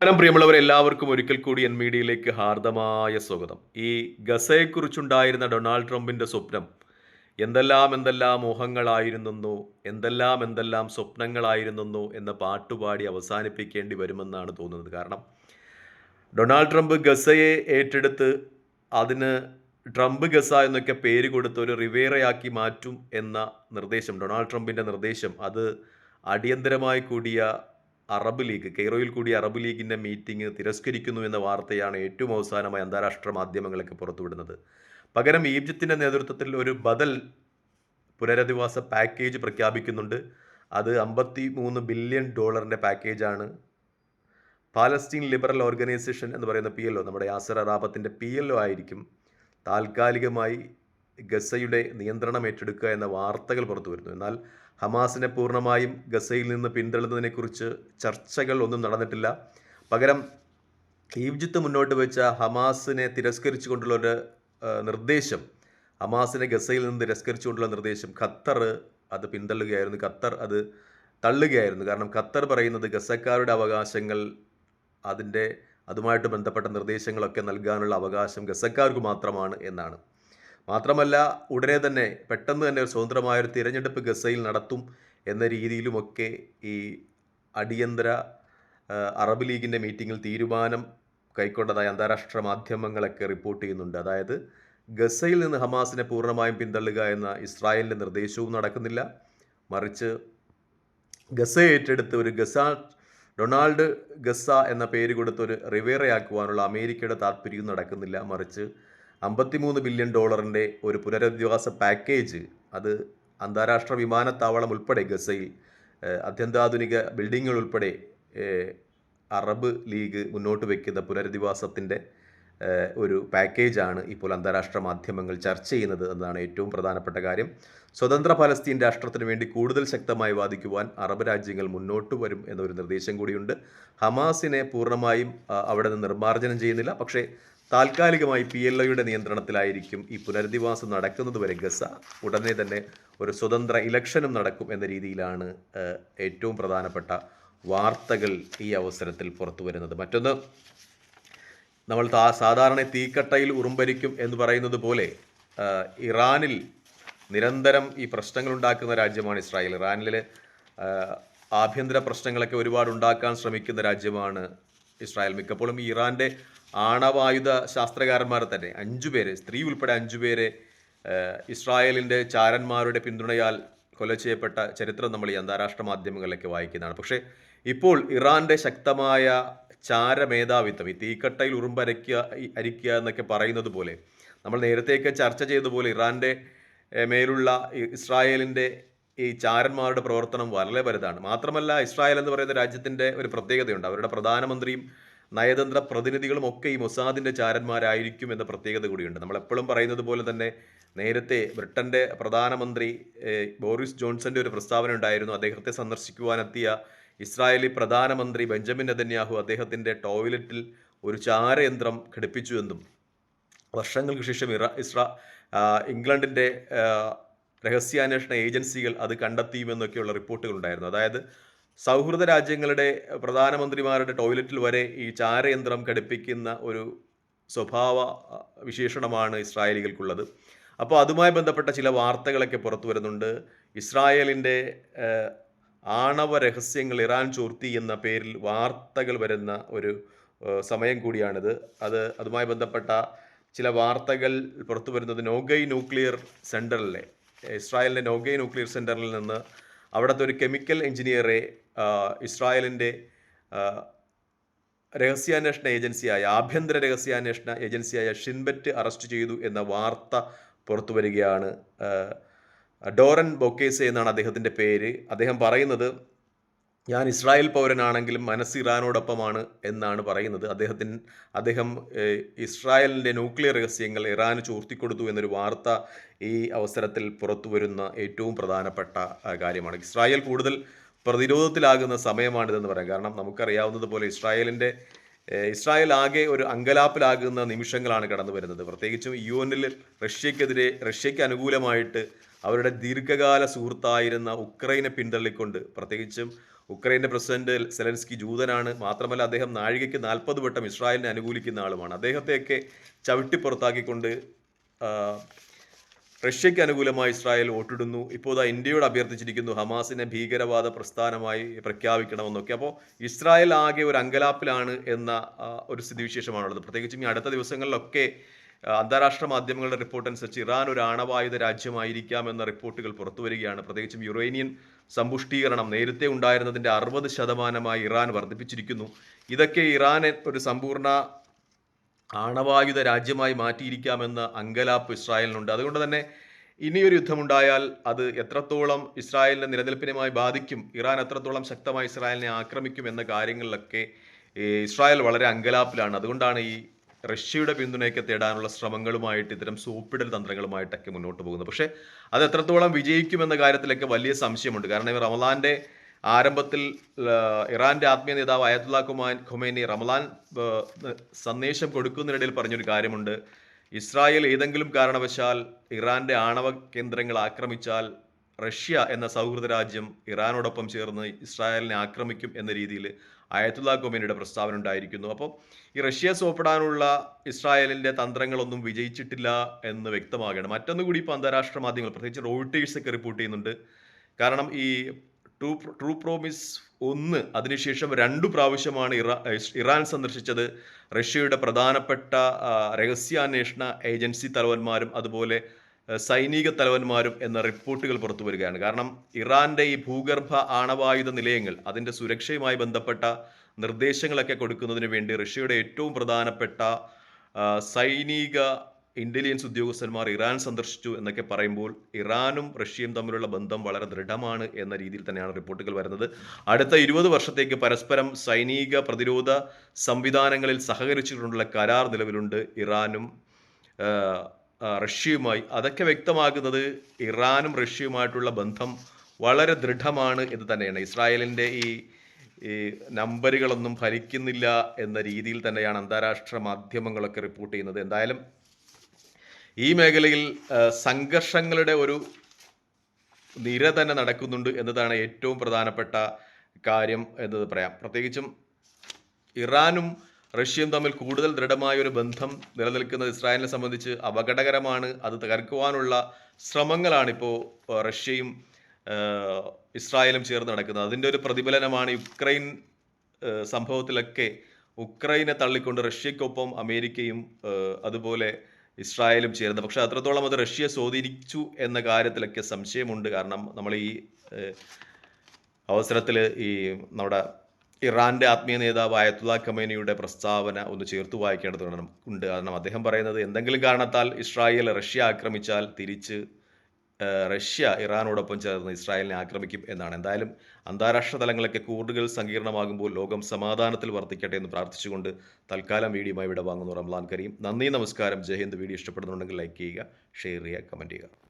നമസ്കാരം പ്രിയമുള്ളവർ എല്ലാവർക്കും ഒരിക്കൽ കൂടി എൻ മീഡിയയിലേക്ക് ഹാർദമായ സ്വാഗതം. ഈ ഗസയെക്കുറിച്ചുണ്ടായിരുന്ന ഡൊണാൾഡ് ട്രംപിന്റെ സ്വപ്നം എന്തെല്ലാം എന്തെല്ലാം മോഹങ്ങളായിരുന്നു എന്തെല്ലാം എന്തെല്ലാം സ്വപ്നങ്ങളായിരുന്നു എന്ന പാട്ടുപാടി അവസാനിപ്പിക്കേണ്ടി വരുമെന്നാണ് തോന്നുന്നത്. കാരണം ഡൊണാൾഡ് ട്രംപ് ഗസയെ ഏറ്റെടുത്ത് അതിന് ട്രംപ് ഗസ എന്നൊക്കെ പേര് കൊടുത്ത് ഒരു റിവേറയാക്കി മാറ്റും എന്ന നിർദ്ദേശം ഡൊണാൾഡ് ട്രംപിന്റെ നിർദ്ദേശം അത് അടിയന്തരമായി കൂടിയ അറബ് ലീഗ് കെയ്റോയിൽ കൂടി അറബ് ലീഗിന്റെ മീറ്റിംഗ് തിരസ്കരിക്കുന്നു എന്ന വാർത്തയാണ് ഏറ്റവും അവസാനമായി അന്താരാഷ്ട്ര മാധ്യമങ്ങളൊക്കെ പുറത്തുവിടുന്നത്. പകരം ഈജിപ്തിന്റെ നേതൃത്വത്തിൽ ഒരു ബദൽ പുനരധിവാസ പാക്കേജ് പ്രഖ്യാപിക്കുന്നുണ്ട്. അത് അമ്പത്തി മൂന്ന് ബില്യൺ ഡോളറിന്റെ പാക്കേജാണ്. പാലസ്തീൻ ലിബറൽ ഓർഗനൈസേഷൻ എന്ന് പറയുന്ന പി എൽ ഒ നമ്മുടെ യാസർ അറാബത്തിന്റെ പി എൽ ഒ ആയിരിക്കും താൽക്കാലികമായി ഗസയുടെ നിയന്ത്രണം ഏറ്റെടുക്കുക എന്ന വാർത്തകൾ പുറത്തു വരുന്നു എന്നാൽ ഹമാസിനെ പൂർണമായും ഗസയിൽ നിന്ന് പിന്തള്ളുന്നതിനെക്കുറിച്ച് ചർച്ചകൾ ഒന്നും നടന്നിട്ടില്ല. പകരം ഈജിപ്ത് മുന്നോട്ട് വെച്ച ഹമാസിനെ തിരസ്കരിച്ചുകൊണ്ടുള്ള ഒരു നിർദ്ദേശം ഹമാസിനെ ഗസയിൽ നിന്ന് തിരസ്കരിച്ചുകൊണ്ടുള്ള നിർദ്ദേശം. ഖത്തർ അത് പിന്തള്ളുകയായിരുന്നു. ഖത്തർ അത് തള്ളുകയായിരുന്നു. കാരണം ഖത്തർ പറയുന്നത് ഗസക്കാരുടെ അവകാശങ്ങൾ അതിന്റെ അതുമായിട്ട് ബന്ധപ്പെട്ട നിർദ്ദേശങ്ങളൊക്കെ നൽകാനുള്ള അവകാശം ഗസക്കാർക്ക് മാത്രമാണ് എന്നാണ്. മാത്രമല്ല ഉടനെ തന്നെ പെട്ടെന്ന് തന്നെ ഒരു സ്വതന്ത്രമായൊരു തിരഞ്ഞെടുപ്പ് ഗസയിൽ നടത്തും എന്ന രീതിയിലുമൊക്കെ ഈ അടിയന്തര അറബ് ലീഗിന്റെ മീറ്റിങ്ങിൽ തീരുമാനം കൈക്കൊണ്ടതായി അന്താരാഷ്ട്ര മാധ്യമങ്ങളൊക്കെ റിപ്പോർട്ട് ചെയ്യുന്നുണ്ട്. അതായത് ഗസയിൽ നിന്ന് ഹമാസിനെ പൂർണമായും പിന്തള്ളുക എന്ന ഇസ്രായേലിന്റെ നിർദ്ദേശവും നടക്കുന്നില്ല. മറിച്ച് ഗസ ഏറ്റെടുത്ത് ഒരു ഗസ ഡൊണാൾഡ് ഗസ എന്ന പേര് കൊടുത്ത് ഒരു റിവേറയാക്കുവാനുള്ള അമേരിക്കയുടെ താല്പര്യവും നടക്കുന്നില്ല. മറിച്ച് അമ്പത്തിമൂന്ന് ബില്യൺ ഡോളറിന്റെ ഒരു പുനരധിവാസ പാക്കേജ് അത് അന്താരാഷ്ട്ര വിമാനത്താവളം ഉൾപ്പെടെ ഗസയിൽ അത്യന്താധുനിക ബിൽഡിങ്ങുകൾ ഉൾപ്പെടെ അറബ് ലീഗ് മുന്നോട്ട് വയ്ക്കുന്ന പുനരധിവാസത്തിന്റെ ഒരു പാക്കേജാണ് ഇപ്പോൾ അന്താരാഷ്ട്ര മാധ്യമങ്ങൾ ചർച്ച ചെയ്യുന്നത് എന്നതാണ് ഏറ്റവും പ്രധാനപ്പെട്ട കാര്യം. സ്വതന്ത്ര ഫലസ്തീൻ രാഷ്ട്രത്തിന് വേണ്ടി കൂടുതൽ ശക്തമായി വാദിക്കുവാൻ അറബ് രാജ്യങ്ങൾ മുന്നോട്ട് വരും എന്നൊരു നിർദ്ദേശം കൂടിയുണ്ട്. ഹമാസിനെ പൂർണമായും അവിടെ നിന്ന് നിർമ്മാർജനം ചെയ്യുന്നില്ല. പക്ഷേ താൽക്കാലികമായി പി എൽ ഒയുടെ നിയന്ത്രണത്തിലായിരിക്കും ഈ പുനരധിവാസം നടക്കുന്നതുവരെ ഗസ. ഉടനെ തന്നെ ഒരു സ്വതന്ത്ര ഇലക്ഷനും നടക്കും എന്ന രീതിയിലാണ് ഏറ്റവും പ്രധാനപ്പെട്ട വാർത്തകൾ ഈ അവസരത്തിൽ പുറത്തു വരുന്നത്. മറ്റൊന്ന് നമ്മൾ സാധാരണ തീക്കട്ടയിൽ ഉറുമ്പരിക്കും എന്ന് പറയുന്നത് പോലെ ഇറാനിൽ നിരന്തരം ഈ പ്രശ്നങ്ങൾ ഉണ്ടാക്കുന്ന രാജ്യമാണ് ഇസ്രായേൽ. ഇറാനിൽ ആഭ്യന്തര പ്രശ്നങ്ങളൊക്കെ ഒരുപാട് ഉണ്ടാക്കാൻ ശ്രമിക്കുന്ന രാജ്യമാണ് ഇസ്രായേൽ. മിക്കപ്പോഴും ഇറാന്റെ ആണവായുധ ശാസ്ത്രകാരന്മാർ തന്നെ. അഞ്ചു പേര് സ്ത്രീ ഉൾപ്പെടെ അഞ്ചു പേരെ ആ, ഇസ്രായേലിന്റെ ചാരന്മാരുടെ പിന്തുണയാൽ കൊല ചെയ്യപ്പെട്ട ചരിത്രം നമ്മൾ ഈ അന്താരാഷ്ട്ര മാധ്യമങ്ങളിലൊക്കെ വായിക്കുന്നതാണ്. പക്ഷേ ഇപ്പോൾ ഇറാന്റെ ശക്തമായ ചാരമേധാവിത്വം ഈ തീക്കട്ടയിൽ ഉറുമ്പരയ്ക്കുക അരിക്കുക എന്നൊക്കെ പറയുന്നത് പോലെ നമ്മൾ നേരത്തെയൊക്കെ ചർച്ച ചെയ്തതുപോലെ ഇറാന്റെ മേലുള്ള ഇസ്രായേലിന്റെ ഈ ചാരന്മാരുടെ പ്രവർത്തനം വളരെ വലുതാണ്. മാത്രമല്ല ഇസ്രായേൽ എന്ന് പറയുന്ന രാജ്യത്തിന്റെ ഒരു പ്രത്യേകതയുണ്ട്. അവരുടെ പ്രധാനമന്ത്രിയും നയതന്ത്ര പ്രതിനിധികളും ഒക്കെ ഈ മൊസാദിന്റെ ചാരന്മാരായിരിക്കും എന്ന പ്രത്യേകത കൂടിയുണ്ട്. നമ്മൾ എപ്പോഴും പറയുന്നത് പോലെ തന്നെ നേരത്തെ ബ്രിട്ടന്റെ പ്രധാനമന്ത്രി ബോറിസ് ജോൺസന്റെ ഒരു പ്രസ്താവന ഉണ്ടായിരുന്നു. അദ്ദേഹത്തെ സന്ദർശിക്കുവാനെത്തിയ ഇസ്രായേലി പ്രധാനമന്ത്രി ബെഞ്ചമിൻ നെതന്യാഹു അദ്ദേഹത്തിന്റെ ടോയ്ലറ്റിൽ ഒരു ചാരയന്ത്രം ഘടിപ്പിച്ചു എന്നും വർഷങ്ങൾക്ക് ശേഷം ഇറ ഇസ്ര ഇംഗ്ലണ്ടിന്റെ രഹസ്യാന്വേഷണ ഏജൻസികൾ അത് കണ്ടെത്തിയുമെന്നൊക്കെയുള്ള റിപ്പോർട്ടുകൾ ഉണ്ടായിരുന്നു. അതായത് സൗഹൃദ രാജ്യങ്ങളുടെ പ്രധാനമന്ത്രിമാരുടെ ടോയ്ലറ്റിൽ വരെ ഈ ചാരയന്ത്രം ഘടിപ്പിക്കുന്ന ഒരു സ്വഭാവ വിശേഷണമാണ് ഇസ്രായേലികൾക്കുള്ളത്. അപ്പോൾ അതുമായി ബന്ധപ്പെട്ട ചില വാർത്തകളൊക്കെ പുറത്തു വരുന്നുണ്ട്. ഇസ്രായേലിന്റെ ആണവ രഹസ്യങ്ങൾ ഇറാൻ ചോർത്തി എന്ന പേരിൽ വാർത്തകൾ വരുന്ന ഒരു സമയം കൂടിയാണിത്. അത് അതുമായി ബന്ധപ്പെട്ട ചില വാർത്തകൾ പുറത്തു വരുന്നത് നോഗൈ ന്യൂക്ലിയർ സെന്ററിലെ ഇസ്രായേലിന്റെ നോഗൈ ന്യൂക്ലിയർ സെന്ററിൽ നിന്ന് അവിടുത്തെ ഒരു കെമിക്കൽ എഞ്ചിനീയറെ ഇസ്രായേലിന്റെ രഹസ്യാന്വേഷണ ഏജൻസിയായ ആഭ്യന്തര രഹസ്യാന്വേഷണ ഏജൻസിയായ ഷിൻബറ്റ് അറസ്റ്റ് ചെയ്തു എന്ന വാർത്ത പുറത്തു വരികയാണ്. ഡോറൻ ബൊക്കേസെ എന്നാണ് അദ്ദേഹത്തിന്റെ പേര്. അദ്ദേഹം പറയുന്നത് ഞാൻ ഇസ്രായേൽ പൗരനാണെങ്കിലും മനസ്സ് ഇറാനോടൊപ്പമാണ് എന്നാണ് പറയുന്നത്. അദ്ദേഹത്തിന് അദ്ദേഹം ഇസ്രായേലിന്റെ ന്യൂക്ലിയർ രഹസ്യങ്ങൾ ഇറാന് ചോർത്തിക്കൊടുത്തു എന്നൊരു വാർത്ത ഈ അവസരത്തിൽ പുറത്തു വരുന്ന ഏറ്റവും പ്രധാനപ്പെട്ട കാര്യമാണ്. ഇസ്രായേൽ കൂടുതൽ പ്രതിരോധത്തിലാകുന്ന സമയമാണിതെന്ന് പറയാം. കാരണം നമുക്കറിയാവുന്നത് പോലെ ഇസ്രായേലിന്റെ ഇസ്രായേൽ ആകെ ഒരു അങ്കലാപ്പിലാകുന്ന നിമിഷങ്ങളാണ് കടന്നു വരുന്നത് പ്രത്യേകിച്ചും യു എന്നിൽ റഷ്യക്കെതിരെ റഷ്യയ്ക്ക് അനുകൂലമായിട്ട് അവരുടെ ദീർഘകാല സുഹൃത്തായിരുന്ന ഉക്രൈനെ പിന്തള്ളിക്കൊണ്ട് പ്രത്യേകിച്ചും ഉക്രൈന്റെ പ്രസിഡന്റ് സെലൻസ്കി ജൂതനാണ് മാത്രമല്ല അദ്ദേഹം നാഴികയ്ക്ക് നാൽപ്പത് വട്ടം ഇസ്രായേലിനെ അനുകൂലിക്കുന്ന ആളുമാണ്. അദ്ദേഹത്തെയൊക്കെ ചവിട്ടി പുറത്താക്കിക്കൊണ്ട് റഷ്യയ്ക്ക് അനുകൂലമായി ഇസ്രായേൽ വോട്ടിടുന്നു. ഇപ്പോൾ ഇതാ ഇന്ത്യയോട് അഭ്യർത്ഥിച്ചിരിക്കുന്നു ഹമാസിനെ ഭീകരവാദ പ്രസ്ഥാനമായി പ്രഖ്യാപിക്കണമെന്നൊക്കെ. അപ്പോൾ ഇസ്രായേൽ ആകെ ഒരു അങ്കലാപ്പിലാണ് എന്ന ഒരു സ്ഥിതിവിശേഷമാണുള്ളത്. പ്രത്യേകിച്ചും ഈ അടുത്ത ദിവസങ്ങളിലൊക്കെ അന്താരാഷ്ട്ര മാധ്യമങ്ങളുടെ റിപ്പോർട്ട് അനുസരിച്ച് ഇറാൻ ഒരു ആണവായുധ രാജ്യമായിരിക്കാം എന്ന റിപ്പോർട്ടുകൾ പുറത്തു വരികയാണ്. പ്രത്യേകിച്ചും യുറേനിയൻ സമ്പുഷ്ടീകരണം നേരത്തെ ഉണ്ടായിരുന്നതിന്റെ അറുപത് ശതമാനമായി ഇറാൻ വർദ്ധിപ്പിച്ചിരിക്കുന്നു. ഇതൊക്കെ ഇറാനെ ഒരു സമ്പൂർണ ആണവായുധ രാജ്യമായി മാറ്റിയിരിക്കാമെന്ന അങ്കലാപ്പ് ഇസ്രായേലിനുണ്ട്. അതുകൊണ്ട് തന്നെ ഇനിയൊരു യുദ്ധമുണ്ടായാൽ അത് എത്രത്തോളം ഇസ്രായേലിന്റെ നിലനിൽപ്പിനുമായി ബാധിക്കും ഇറാൻ എത്രത്തോളം ശക്തമായി ഇസ്രായേലിനെ ആക്രമിക്കും എന്ന കാര്യങ്ങളിലൊക്കെ ഇസ്രായേൽ വളരെ അങ്കലാപ്പിലാണ്. അതുകൊണ്ടാണ് ഈ റഷ്യയുടെ പിന്തുണയൊക്കെ തേടാനുള്ള ശ്രമങ്ങളുമായിട്ട് ഇത്തരം സൂപ്പിടൽ തന്ത്രങ്ങളുമായിട്ടൊക്കെ മുന്നോട്ട് പോകുന്നത് പക്ഷേ അത് എത്രത്തോളം വിജയിക്കുമെന്ന കാര്യത്തിലൊക്കെ വലിയ സംശയമുണ്ട്. കാരണം ഈ റമലാന്റെ ആരംഭത്തിൽ ഇറാന്റെ ആത്മീയ നേതാവ് അയത്തുള്ള കുമാൻ ഖുമേനി റമലാൻ സന്ദേശം കൊടുക്കുന്നതിനിടയിൽ പറഞ്ഞൊരു കാര്യമുണ്ട്. ഇസ്രായേൽ ഏതെങ്കിലും കാരണവശാൽ ഇറാന്റെ ആണവ കേന്ദ്രങ്ങൾ ആക്രമിച്ചാൽ റഷ്യ എന്ന സൗഹൃദ രാജ്യം ഇറാനോടൊപ്പം ചേർന്ന് ഇസ്രായേലിനെ ആക്രമിക്കും എന്ന രീതിയിൽ അയത്തുള്ള ഗൊമേനയുടെ പ്രസ്താവന ഉണ്ടായിരിക്കുന്നു. അപ്പോൾ ഈ റഷ്യ സോപ്പിടാനുള്ള ഇസ്രായേലിന്റെ തന്ത്രങ്ങളൊന്നും വിജയിച്ചിട്ടില്ല എന്ന് വ്യക്തമാകണം. മറ്റൊന്നുകൂടി ഇപ്പോൾ അന്താരാഷ്ട്ര മാധ്യമങ്ങൾ പ്രത്യേകിച്ച് റോയിട്ടേഴ്സ് ഒക്കെ റിപ്പോർട്ട് ചെയ്യുന്നുണ്ട്. കാരണം ഈ ട്രൂ ട്രൂ പ്രോമിസ് ഒന്ന് അതിനുശേഷം രണ്ടു പ്രാവശ്യമാണ് ഇറാ ഇറാൻ സന്ദർശിച്ചത്. റഷ്യയുടെ പ്രധാനപ്പെട്ട രഹസ്യാന്വേഷണ ഏജൻസി തലവന്മാരും അതുപോലെ സൈനിക തലവന്മാരും എന്ന റിപ്പോർട്ടുകൾ പുറത്തു വരികയാണ്. കാരണം ഇറാന്റെ ഈ ഭൂഗർഭ ആണവായുധ നിലയങ്ങൾ അതിന്റെ സുരക്ഷയുമായി ബന്ധപ്പെട്ട നിർദ്ദേശങ്ങളൊക്കെ കൊടുക്കുന്നതിന് വേണ്ടി റഷ്യയുടെ ഏറ്റവും പ്രധാനപ്പെട്ട സൈനിക ഇന്റലിജൻസ് ഉദ്യോഗസ്ഥന്മാർ ഇറാൻ സന്ദർശിച്ചു എന്നൊക്കെ പറയുമ്പോൾ ഇറാനും റഷ്യയും തമ്മിലുള്ള ബന്ധം വളരെ ദൃഢമാണ് എന്ന രീതിയിൽ തന്നെയാണ് റിപ്പോർട്ടുകൾ വരുന്നത്. അടുത്ത ഇരുപത് വർഷത്തേക്ക് പരസ്പരം സൈനിക പ്രതിരോധ സംവിധാനങ്ങളിൽ സഹകരിച്ചിട്ടുള്ള കരാർ നിലവിലുണ്ട്. ഇറാനും റഷ്യയുമായി അതൊക്കെ വ്യക്തമാകുന്നത് ഇറാനും റഷ്യയുമായിട്ടുള്ള ബന്ധം വളരെ ദൃഢമാണ് എന്ന് തന്നെയാണ്. ഇസ്രായേലിന്റെ ഈ ഈ നമ്പറുകളൊന്നും ഫലിക്കുന്നില്ല എന്ന രീതിയിൽ തന്നെയാണ് അന്താരാഷ്ട്ര മാധ്യമങ്ങളൊക്കെ റിപ്പോർട്ട് ചെയ്യുന്നത്. എന്തായാലും ഈ മേഖലയിൽ സംഘർഷങ്ങളുടെ ഒരു നിര തന്നെ നടക്കുന്നുണ്ട് എന്നതാണ് ഏറ്റവും പ്രധാനപ്പെട്ട കാര്യം എന്നത് പറയാം. പ്രത്യേകിച്ചും ഇറാനും റഷ്യയും തമ്മിൽ കൂടുതൽ ദൃഢമായ ഒരു ബന്ധം നിലനിൽക്കുന്നത് ഇസ്രായേലിനെ സംബന്ധിച്ച് അപകടകരമാണ്. അത് തകർക്കുവാനുള്ള ശ്രമങ്ങളാണ് ഇപ്പോൾ റഷ്യയും ഇസ്രായേലും ചേർന്ന് നടക്കുന്നത്. അതിന്റെ ഒരു പ്രതിഫലനമാണ് യുക്രൈൻ സംഭവത്തിലൊക്കെ ഉക്രൈനെ തള്ളിക്കൊണ്ട് റഷ്യക്കൊപ്പം അമേരിക്കയും അതുപോലെ ഇസ്രായേലും ചേർന്നത് പക്ഷേ അത്രത്തോളം അത് റഷ്യയെ സ്വാധീനിച്ചു എന്ന കാര്യത്തിലൊക്കെ സംശയമുണ്ട്. കാരണം നമ്മൾ ഈ അവസരത്തിൽ ഈ നമ്മുടെ ഇറാന്റെ ആത്മീയ നേതാവ് അയത്തുല്ല ഖമേനിയുടെ പ്രസ്താവന ഒന്ന് ചേർത്ത് വായിക്കേണ്ടതുണ്ട് ഉണ്ട്. കാരണം അദ്ദേഹം പറയുന്നത് എന്തെങ്കിലും കാരണത്താൽ ഇസ്രായേൽ റഷ്യ ആക്രമിച്ചാൽ തിരിച്ച് റഷ്യ ഇറാനോടൊപ്പം ചേർന്ന് ഇസ്രായേലിനെ ആക്രമിക്കും എന്നാണ്. എന്തായാലും അന്താരാഷ്ട്ര തലങ്ങളൊക്കെ കൂടുതൽ സങ്കീർണമാകുമ്പോൾ ലോകം സമാധാനത്തിൽ വർദ്ധിക്കട്ടെ എന്ന് പ്രാർത്ഥിച്ചുകൊണ്ട് തൽക്കാലം വീഡിയോയുമായി വിട വാങ്ങുന്നു റംലാൻ കരീം. നന്ദി നമസ്കാരം. ജയ് ഹിന്ദ്. വീഡിയോ ഇഷ്ടപ്പെടുന്നുണ്ടെങ്കിൽ ലൈക്ക് ചെയ്യുക ഷെയർ ചെയ്യുക കമന്റ് ചെയ്യുക.